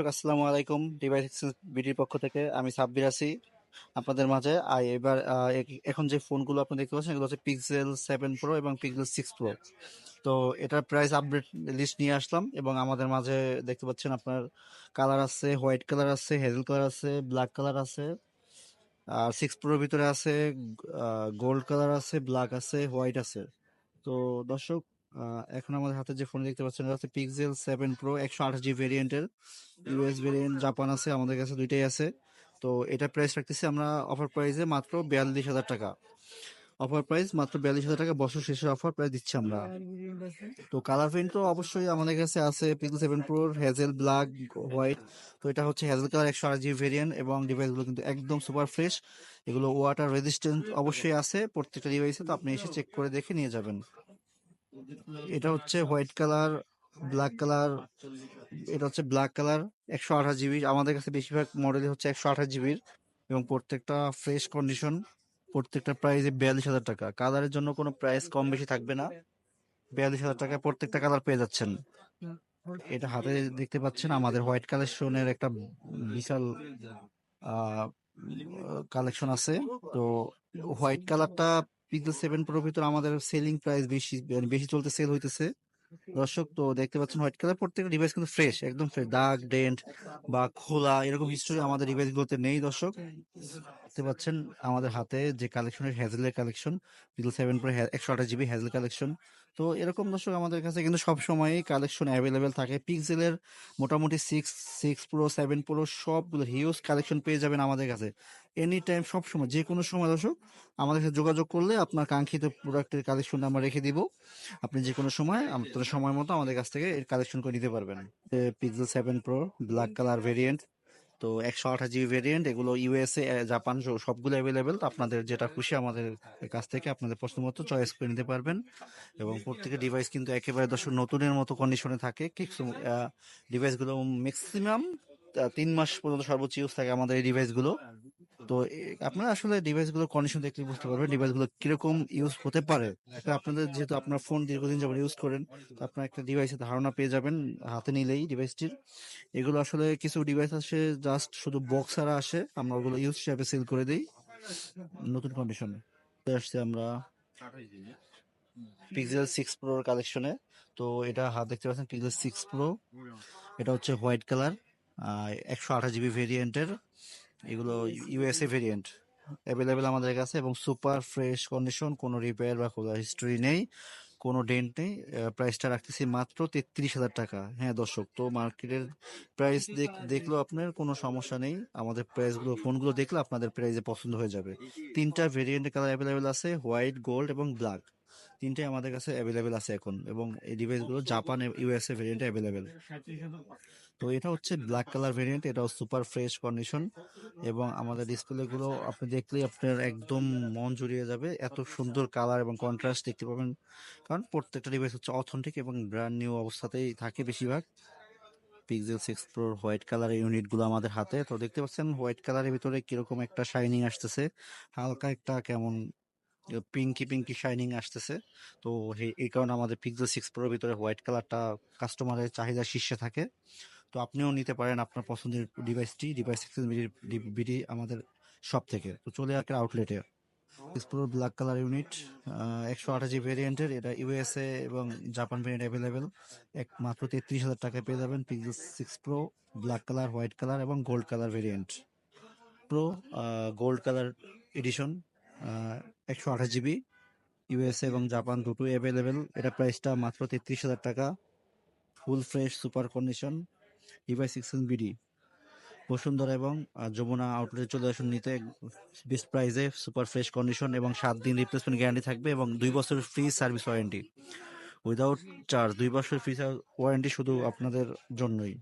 আসসালামু আলাইকুম device exchange বিডির পক্ষ থেকে। আমি সাব্বির আছি আপনাদের মাঝে। আর এবার এখন যে ফোনগুলো আপনি দেখতে পাচ্ছেন, এগুলো হচ্ছে পিক্সেল সেভেন প্রো এবং পিক্সেল সিক্স প্রো তো এটার প্রাইস আপডেট লিস্ট নিয়ে আসলাম এবং আমাদের মাঝে দেখতে পাচ্ছেন আপনার কালার আছে হোয়াইট কালার আছে হেজেল কালার আছে ব্ল্যাক কালার আছে। আর সিক্স প্রোর ভিতরে আছে গোল্ড কালার আছে ব্ল্যাক আছে হোয়াইট আছে। তো দর্শক এখন আমাদের হাতে যে ফোন দেখতে পাচ্ছেন, এটা হচ্ছে পিক্সেল সেভেন প্রো একশো আঠাশ জি ভেরিয়েন্টের ইউএস ভেরিয়েন্ট জাপান আছে, আমাদের কাছে দুইটাই আছে। তো এটা প্রাইস রাখতেছি আমরা অফার প্রাইসে মাত্র বিয়াল্লিশ হাজার টাকা। অফার প্রাইস মাত্র বিয়াল্লিশ হাজার টাকা, বছর শেষের অফার প্রাইস দিচ্ছি আমরা। তো কালার প্রিন্ট তো অবশ্যই আমাদের কাছে আছে পিক্সেল সেভেন প্রোর হ্যাজেল ব্ল্যাক হোয়াইট তো এটা হচ্ছে হ্যাজেল কালার একশো আট জিবি ভেরিয়েন্ট এবং ডিভাইসগুলো কিন্তু একদম সুপার ফ্রেশ এগুলো ওয়াটার রেজিস্ট্যান্ট অবশ্যই আছে, প্রত্যেকটা ডিভাইসে তো আপনি এসে চেক করে দেখে নিয়ে যাবেন। এটা হচ্ছে হোয়াইট কালার, ব্ল্যাক কালার, এটা হচ্ছে ব্ল্যাক কালার, একশো আঠাশ জিবি। আমাদের কাছে বেশিরভাগ মডেলই হচ্ছে একশো আঠাশ জিবির এবং প্রত্যেকটা ফ্রেশ কন্ডিশন, প্রত্যেকটা প্রাইসে বিয়াল্লিশ হাজার টাকা। কালারের জন্য কোনো প্রাইস কম বেশি থাকবে না। বিয়াল্লিশ হাজার টাকায় প্রত্যেকটা কালার পেয়ে যাচ্ছেন। এটা হাতে দেখতে পাচ্ছেন, আমাদের হোয়াইট কালেকশনের একটা বিশাল কালেকশন আছে। তো হোয়াইট কালারটা পিক্সেল সেভেন প্রো ভিতর আমাদের সেলিং প্রাইস বেশি মানে বেশি চলতে সেল হইতেছে। দর্শক তো দেখতে পাচ্ছেন হোয়াইট কালার প্রত্যেকটা ডিভাইস কিন্তু ফ্রেশ একদম ফ্রেশ দাগ ডেন্ট বা খোলা এরকম হিস্টোরি আমাদের ডিভাইস গুলোতে নেই দর্শক। দেখতে পাচ্ছেন আমাদের হাতে যে কালেকশনের হ্যাজেলের কালেকশন পিক্সেল সেভেন প্রো একশো আঠাশ জিবি হ্যাজেল কালেকশন তো এরকম দর্শক আমাদের কাছে কিন্তু সব সময়ই কালেকশন অ্যাভেলেবেল থাকে পিক্সেলের মোটামুটি six six Pro seven Pro সবগুলো হিউজ কালেকশন পেয়ে যাবেন আমাদের কাছে। এনি টাইম সব সময় যে কোনো সময় দর্শক, আমাদের সাথে যোগাযোগ করলে আপনার কাঙ্ক্ষিত প্রোডাক্টের কালেকশন আমরা রেখে দিব। আপনি যে কোনো সময়, আপনার সময় মতো আমাদের কাছ থেকে এর কালেকশন করে নিতে পারবেন। Pixel seven Pro black colour variant তো একশো আঠাশ জিবি ভেরিয়েন্ট এগুলো ইউএসএ জাপান সবগুলো অ্যাভেলেবেল আপনাদের যেটা খুশি আমাদের কাছ থেকে আপনাদের পছন্দ মতো চয়েস করে নিতে পারবেন। এবং প্রত্যেকের ডিভাইস কিন্তু একেবারে দর্শক নতুনের মতো কন্ডিশনে থাকে। কিছু ডিভাইসগুলো ম্যাক্সিমাম তিন মাস পর্যন্ত সর্বোচ্চ ইউজ থাকে আমাদের এই ডিভাইসগুলো তো আপনারা আসলে ডিভাইসগুলোর কন্ডিশন দেখলে বুঝতে পারবেন ডিভাইসগুলো কীরকম ইউজ হতে পারে। আপনাদের যেহেতু আপনার ফোন দীর্ঘদিন যাবত ইউজ করেন, তো আপনার একটা ডিভাইসের ধারণা পেয়ে যাবেন হাতে নিলেই ডিভাইসটির এগুলো আসলে কিছু ডিভাইস আসে জাস্ট শুধু বক্স ছাড়া আসে, আমরা ওগুলো ইউজ হিসাবে সেল করে দিই। নতুন কন্ডিশনে আসছে আমরা পিক্সেল সিক্স প্রোর কালেকশনে তো এটা হাত দেখতে পাচ্ছেন পিক্সেল সিক্স প্রো এটা হচ্ছে হোয়াইট কালার একশো আঠাশ জিবি ভেরিয়েন্টের এগুলো ইউএসএ ভেরিয়েন্ট অ্যাভেলেবেল আমাদের কাছে এবং সুপার ফ্রেশ কন্ডিশন কোনো রিপেয়ার বা খোলা হিস্ট্রি নেই কোনো ডেন্ট নেই। প্রাইসটা রাখতেছি মাত্র তেত্রিশ হাজার টাকা। হ্যাঁ দর্শক তো মার্কেটের প্রাইস দেখলেও আপনার কোনো সমস্যা নেই। আমাদের প্রাইসগুলো ফোনগুলো দেখলে আপনাদের প্রাইসে পছন্দ হয়ে যাবে। তিনটা ভেরিয়েন্টের কালার অ্যাভেলেবেল আছে হোয়াইট গোল্ড এবং ব্ল্যাক তিনটাই আমাদের কাছে অ্যাভেলেবেল আছে এখন এবং এই ডিভাইসগুলো জাপান ইউএসএ ভেরিয়েন্টে অ্যাভেলেবেল তো এটা হচ্ছে ব্ল্যাক কালার ভেরিয়েন্ট এটাও সুপার ফ্রেশ কন্ডিশন এবং আমাদের ডিসপ্লেগুলো আপনি দেখলেই আপনার একদম মন জুড়িয়ে যাবে। এত সুন্দর কালার এবং কন্ট্রাস্ট দেখতে পাবেন। কারণ প্রত্যেকটা ডিভাইস হচ্ছে অথেন্টিক এবং ব্র্যান্ড নিউ অবস্থাতেই থাকে বেশিরভাগ। পিক্সেল সিক্স প্রোর হোয়াইট কালারের ইউনিটগুলো আমাদের হাতে। তো দেখতে পাচ্ছেন হোয়াইট কালারের ভিতরে কীরকম একটা শাইনিং আসতেছে। হালকা একটা কেমন পিঙ্কি পিঙ্কি শাইনিং আসতেছে। তো এই কারণে আমাদের পিক্সেল সিক্স প্রোর ভিতরে হোয়াইট কালারটা কাস্টমারের চাহিদা শীর্ষে থাকে। তো আপনিও নিতে পারেন আপনার পছন্দের ডিভাইসটি ডিভাইস বিডি আমাদের শপ থেকে। তো চলে আসে আউটলেটে প্রো ব্ল্যাক কালার ইউনিট একশো আঠাশি ভেরিয়েন্টের এটা ইউএসএ এবং জাপান ভেরিয়েন্ট অ্যাভেলেবেল এক, মাত্র তেত্রিশ হাজার টাকায় পেয়ে যাবেন Pixel six Pro black colour white colour এবং gold colour variant Pro gold colour edition একশো আঠাশ জিবি ইউএসএ এবং জাপান দুটো অ্যাভেলেবেল এটা প্রাইসটা মাত্র তেত্রিশ হাজার টাকা। Full fresh super condition device Six BD Bashundhara এবং যমুনা আউটলেটে চলে আসুন নিতে। বেস্ট প্রাইসে সুপার ফ্রেশ কন্ডিশন এবং সাত দিন রিপ্লেসমেন্ট গ্যারান্টি থাকবে এবং দুই বছর free service warranty without charge দুই বছর ফ্রি ওয়ারেন্টি শুধু আপনাদের জন্যই।